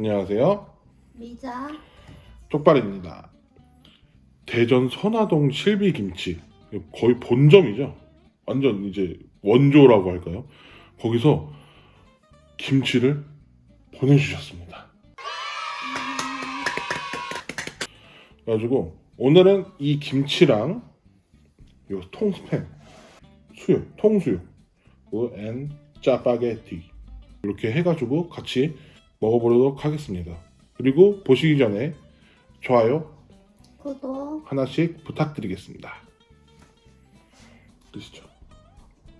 안녕하세요. 미자 쪽발입니다. 대전 선화동 실비김치. 거의 본점이죠. 완전 이제 원조라고 할까요? 거기서 김치를 보내주셨습니다. 그래가지고 오늘은 이 김치랑 요 통스팸, 수육, 통수육, 그리고 앤 짜파게티 이렇게 해가지고 같이 먹어보도록 하겠습니다. 그리고 보시기 전에 좋아요 구독 하나씩 부탁드리겠습니다. 드시죠.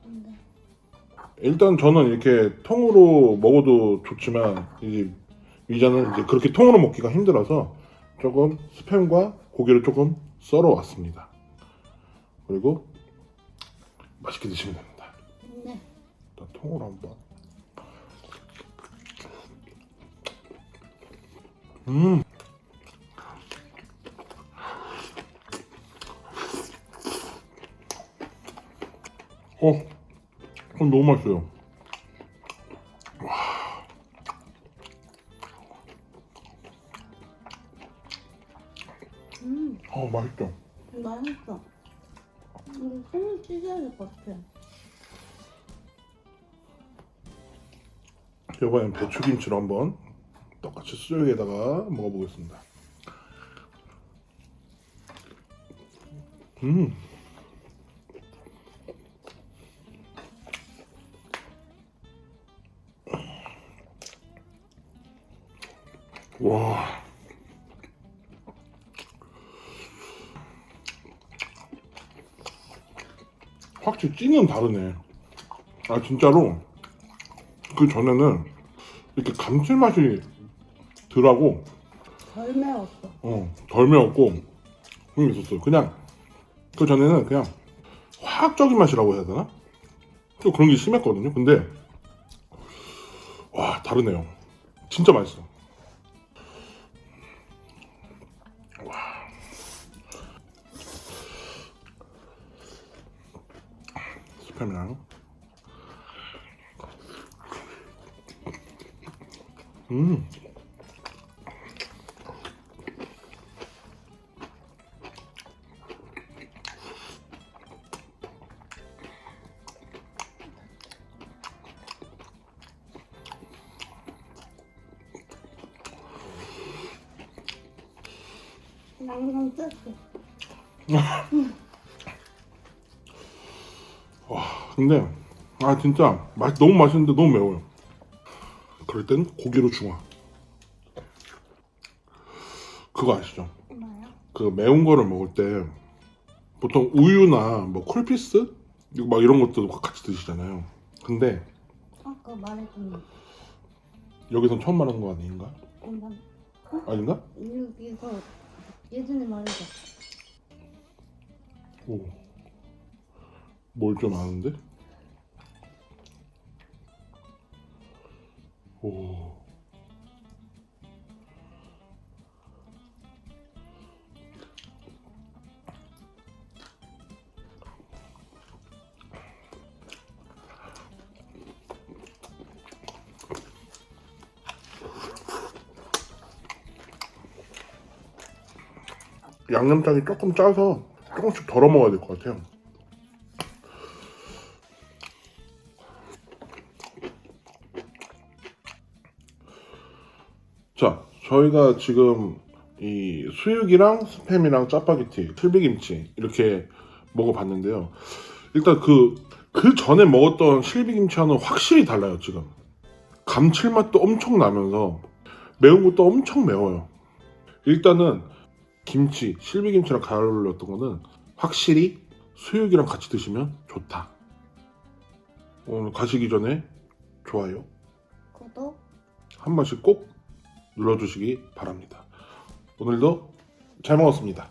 네. 일단 저는 이렇게 통으로 먹어도 좋지만 이제 위자는 이제 그렇게 통으로 먹기가 힘들어서 조금 스팸과 고기를 조금 썰어 왔습니다. 그리고 맛있게 드시면 됩니다. 네. 일단 통으로 한번. 음. 어, 어 너무 맛있어요. 음어 맛있죠. 맛있어. 이거 손을 찢어야 될 것 같아. 이번엔 배추김치로 한번 똑같이 수육에다가 먹어보겠습니다. 음. 와. 확실히 찌는 다르네. 아 진짜로 그 전에는 이렇게 감칠맛이 덜하고 덜 매웠어. 어, 덜 매웠고 그런 게 있었어요. 그냥 그 전에는 그냥 화학적인 맛이라고 해야 되나? 좀 그런 게 심했거든요. 근데 와 다르네요. 진짜 맛있어. 와. 스팸이랑 음. 양념 뜯어. 근데 아 진짜 맛 너무 맛있는데 너무 매워요. 그럴 땐 고기로 중화. 그거 아시죠? 그 매운 거를 먹을 때 보통 우유나 뭐 콜피스 이거 막 이런 것도 같이 드시잖아요. 근데 아까 말해준 여기선 처음 말하는 거 아닌가? 건강. 아닌가? 여기서 예전에 말해줘. 오. 뭘 좀 아는데? 오. 양념장이 조금 짜서 조금씩 덜어 먹어야 될 것 같아요. 자, 저희가 지금 이 수육이랑 스팸이랑 짜파게티, 실비김치 이렇게 먹어봤는데요. 일단 그, 그 전에 먹었던 실비김치와는 확실히 달라요, 지금. 감칠맛도 엄청 나면서 매운 것도 엄청 매워요. 일단은 김치, 실비김치랑 잘 어울렸던 거는 확실히 수육이랑 같이 드시면 좋다. 오늘 가시기 전에 좋아요 구독. 한 번씩 꼭 눌러주시기 바랍니다. 오늘도 잘 먹었습니다.